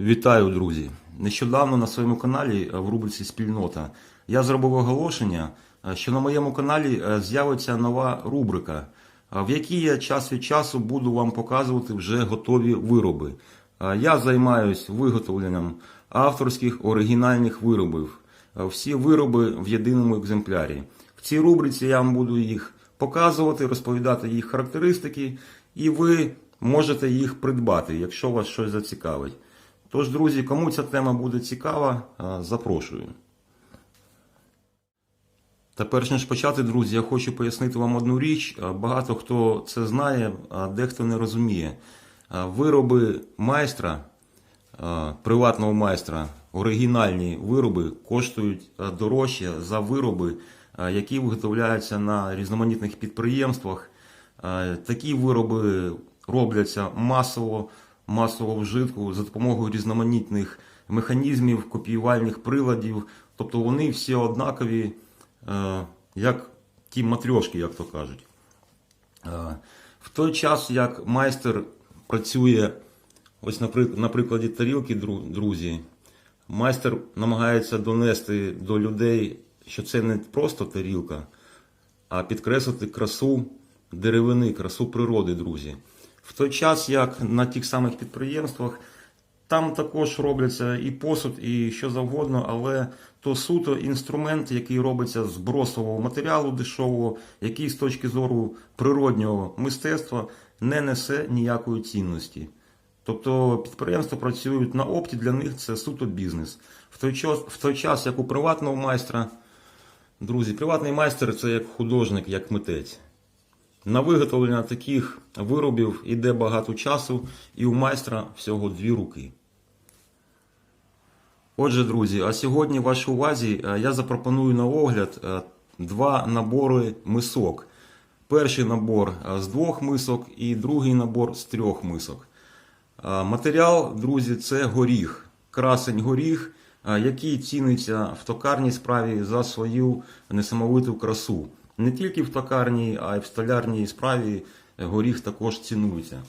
Вітаю, друзі! Нещодавно на своєму каналі е, в рубриці Спільнота я зробив оголошення, е, що на моєму каналі е, з'явиться нова рубрика, в якій я час від часу буду вам показувати вже готові вироби. Я займаюсь виготовленням авторських оригінальних виробів. Всі вироби в єдиному екземплярі. В цій рубриці я вам буду їх показувати, розповідати їх характеристики, і ви можете їх придбати, якщо вас щось зацікавить. Тож, друзі, кому ця тема буде цікава, запрошую. Та перш ніж почати, друзі, я хочу пояснити вам одну річ. Багато хто це знає, а дехто не розуміє. Вироби майстра, приватного майстра, оригінальні вироби коштують дорожче за вироби, які виготовляються на різноманітних підприємствах. Такі вироби робляться масово, масово вжитку за допомогою різноманітних механізмів, копіювальних приладів. Тобто вони всі однакові, е, як ті матрьошки, як то кажуть. Е, В той час, як майстер працює, ось на прикладі тарілки, друзі, майстер намагається донести до людей, що це не просто тарілка, а підкреслити красу деревини, красу природи, друзі. В той час, як на тих самих підприємствах, там також робляться і посуд, і що завгодно, але то суто інструмент, який робиться з бросового матеріалу дешевого, який з точки зору природнього мистецтва не несе ніякої цінності. Тобто підприємства працюють на опті, для них це суто бізнес. В той час, в той час як у приватного майстра, друзі, приватний майстер це як художник, як митець. На виготовлення таких виробів йде багато часу, і у майстра всього дві руки. Отже, друзі, а сьогодні вашій увазі е, я запропоную на огляд е, два набори мисок. Перший набор е, з двох мисок і другий набор з трьох мисок. Матеріал, друзі, це горіх, красень горіх, який ціниться в токарній справі за свою несамовиту красу. Не тільки в токарній, а й в столярній справі горіх також цінується.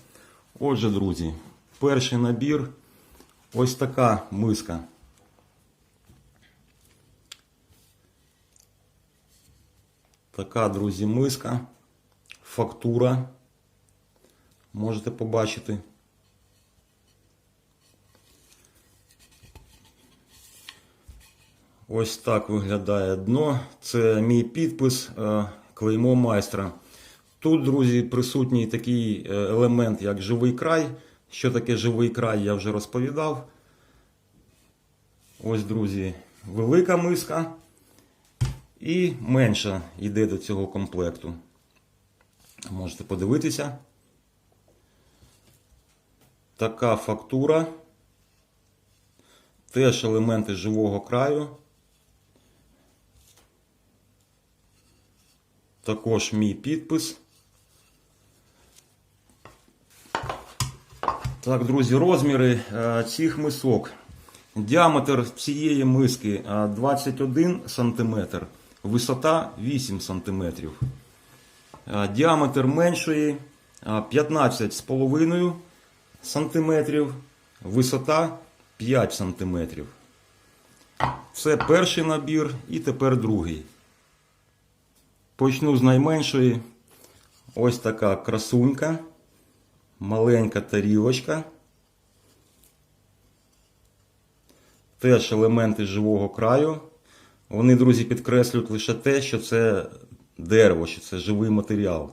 Отже, друзі, перший набір ось така миска. Така, друзі, миска, фактура. Можете побачити. Ось так виглядає дно. Це мій підпис, е, клеймо майстра. Тут, друзі, присутній такий е, елемент, як живий край. Що таке живий край, я вже розповідав. Ось, друзі, велика миска і менша йде до цього комплекту. Можете подивитися. Така фактура. Теж елементи живого краю. Також мій підпис. Так, друзі, розміри е, цих мисок. Діаметр цієї миски е, 21 см, висота 8 см. Е, Діаметр меншої е, 15,5 см, висота 5 см. Це перший набір і тепер другий. Почну з найменшої. Ось така красунька. Маленька тарілочка. Теж елементи живого краю. Вони, друзі, підкреслюють лише те, що це дерево, що це живий матеріал.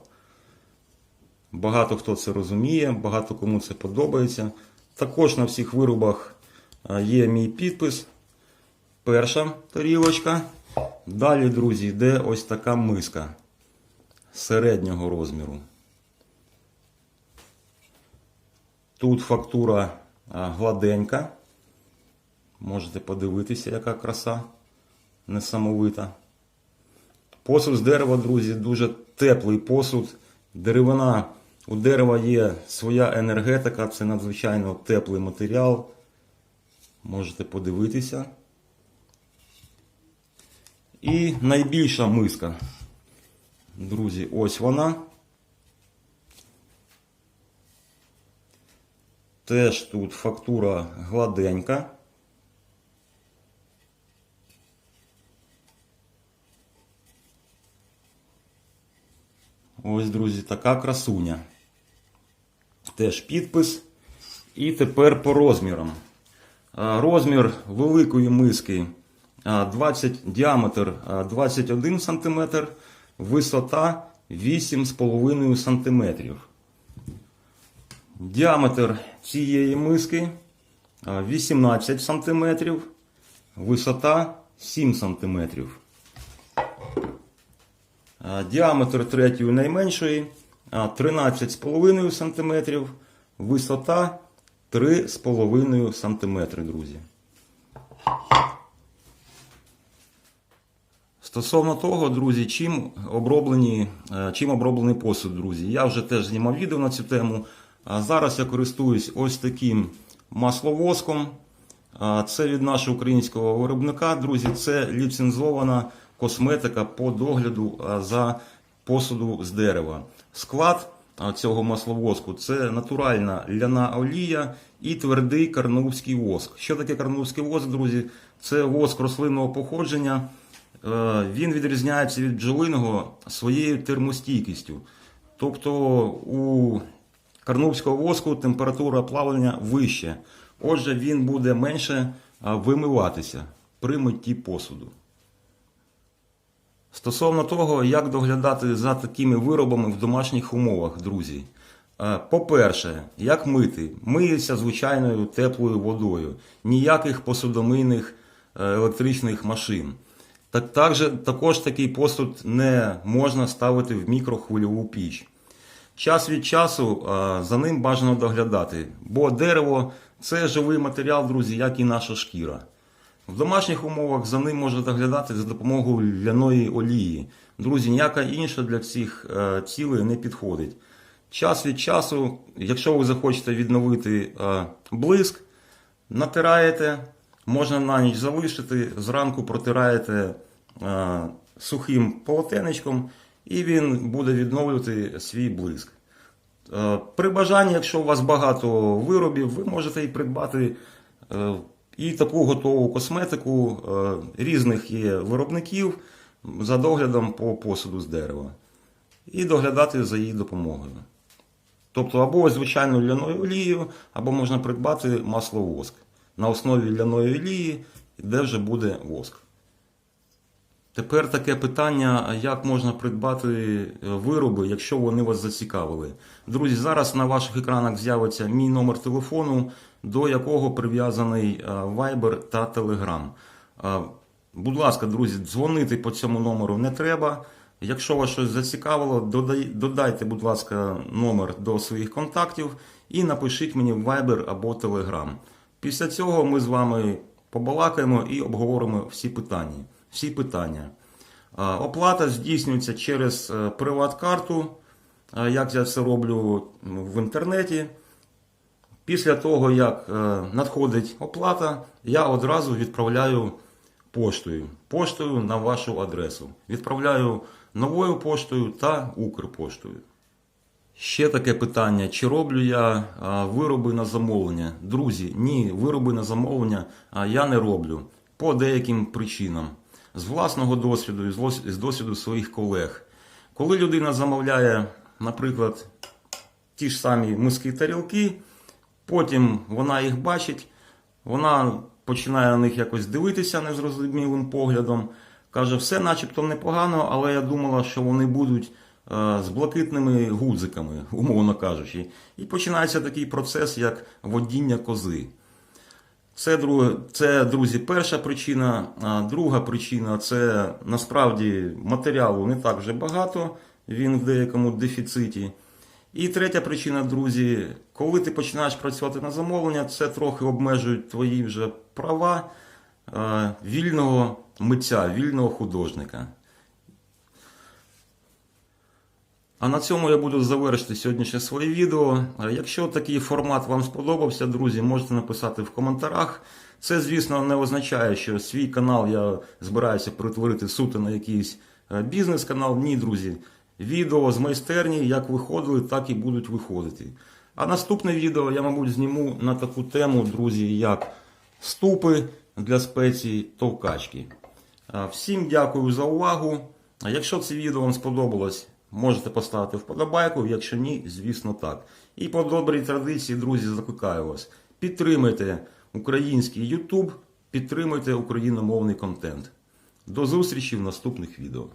Багато хто це розуміє, багато кому це подобається. Також на всіх виробах є мій підпис. Перша тарілочка. Далі, друзі, йде ось така миска середнього розміру. Тут фактура гладенька. Можете подивитися, яка краса несамовита. Посуд з дерева, друзі, дуже теплий посуд. Деревина, у дерева є своя енергетика, це надзвичайно теплий матеріал. Можете подивитися. І найбільша миска. Друзі, ось вона. Теж тут фактура гладенька. Ось, друзі, така красуня. Теж підпис. І тепер по розмірам. Розмір великої миски 20, діаметр 21 см, висота 8,5 см. Діаметр цієї миски 18 см, висота 7 см. Діаметр третьої найменшої 13,5 см, висота 3,5 см, друзі. Стосовно того, друзі, чим оброблені, е, чим оброблений посуд, друзі. Я вже теж знімав відео на цю тему. Зараз я користуюсь ось таким масловоском. Це від нашого українського виробника, друзі. Це ліцензована косметика по догляду за посуду з дерева. Склад цього масловоску це натуральна ляна олія і твердий карнувський воск. Що таке карнувський воск, друзі? Це воск рослинного походження. Е, Він відрізняється від бджолиного своєю термостійкістю. Тобто у карнувського воску температура плавлення вища. Отже, він буде менше вимиватися при митті посуду. Стосовно того, як доглядати за такими виробами в домашніх умовах, друзі. Е, По-перше, як мити? Миється звичайною теплою водою, ніяких посудомийних е, електричних машин. Так, також, також такий посуд не можна ставити в мікрохвильову піч. Час від часу а, за ним бажано доглядати, бо дерево це живий матеріал, друзі, як і наша шкіра. В домашніх умовах за ним можна доглядати за допомогою ляної олії. Друзі, ніяка інша для цих е, цілей не підходить. Час від часу, якщо ви захочете відновити е, блиск, натираєте, можна на ніч залишити, зранку протираєте е, сухим полотенечком, і він буде відновлювати свій блиск. Е, При бажанні, якщо у вас багато виробів, ви можете і придбати е, і таку готову косметику е, різних є виробників за доглядом по посуду з дерева. І доглядати за її допомогою. Тобто або звичайною ляною олією, або можна придбати масло воск на основі ляної олії, де вже буде воск. Тепер таке питання, як можна придбати е, вироби, якщо вони вас зацікавили. Друзі, зараз на ваших екранах з'явиться мій номер телефону, до якого прив'язаний е, Viber та Telegram. Е, Будь ласка, друзі, дзвонити по цьому номеру не треба. Якщо вас щось зацікавило, додайте, будь ласка, номер до своїх контактів і напишіть мені Viber або Telegram. Після цього ми з вами побалакаємо і обговоримо всі питання. Всі питання. Оплата здійснюється через е, приват-карту, як я це роблю в інтернеті. Після того, як е, надходить оплата, я одразу відправляю поштою. Поштою на вашу адресу. Відправляю новою поштою та Укрпоштою. Ще таке питання: чи роблю я вироби на замовлення? Друзі, ні, вироби на замовлення я не роблю по деяким причинам. З власного досвіду і з досвіду своїх колег. Коли людина замовляє, наприклад, ті ж самі миски тарілки, потім вона їх бачить, вона починає на них якось дивитися незрозумілим поглядом. Каже, все начебто непогано, але я думала, що вони будуть е, з блакитними гудзиками, умовно кажучи. І починається такий процес, як водіння кози. Це, це, друзі, перша причина. А друга причина це насправді матеріалу не так вже багато, він в деякому дефіциті. І третя причина, друзі, коли ти починаєш працювати на замовлення, це трохи обмежують твої вже права вільного митця, вільного художника. А на цьому я буду завершити сьогоднішнє своє відео. Якщо такий формат вам сподобався, друзі, можете написати в коментарях. Це, звісно, не означає, що свій канал я збираюся перетворити суто на якийсь е, бізнес-канал. Ні, друзі. Відео з майстерні як виходили, так і будуть виходити. А наступне відео я, мабуть, зніму на таку тему, друзі, як ступи для спецій товкачки. Всім дякую за увагу. Якщо це відео вам сподобалось, можете поставити вподобайку. Якщо ні, звісно так. І по добрій традиції, друзі, закликаю вас. Підтримайте український YouTube, підтримуйте україномовний контент. До зустрічі в наступних відео.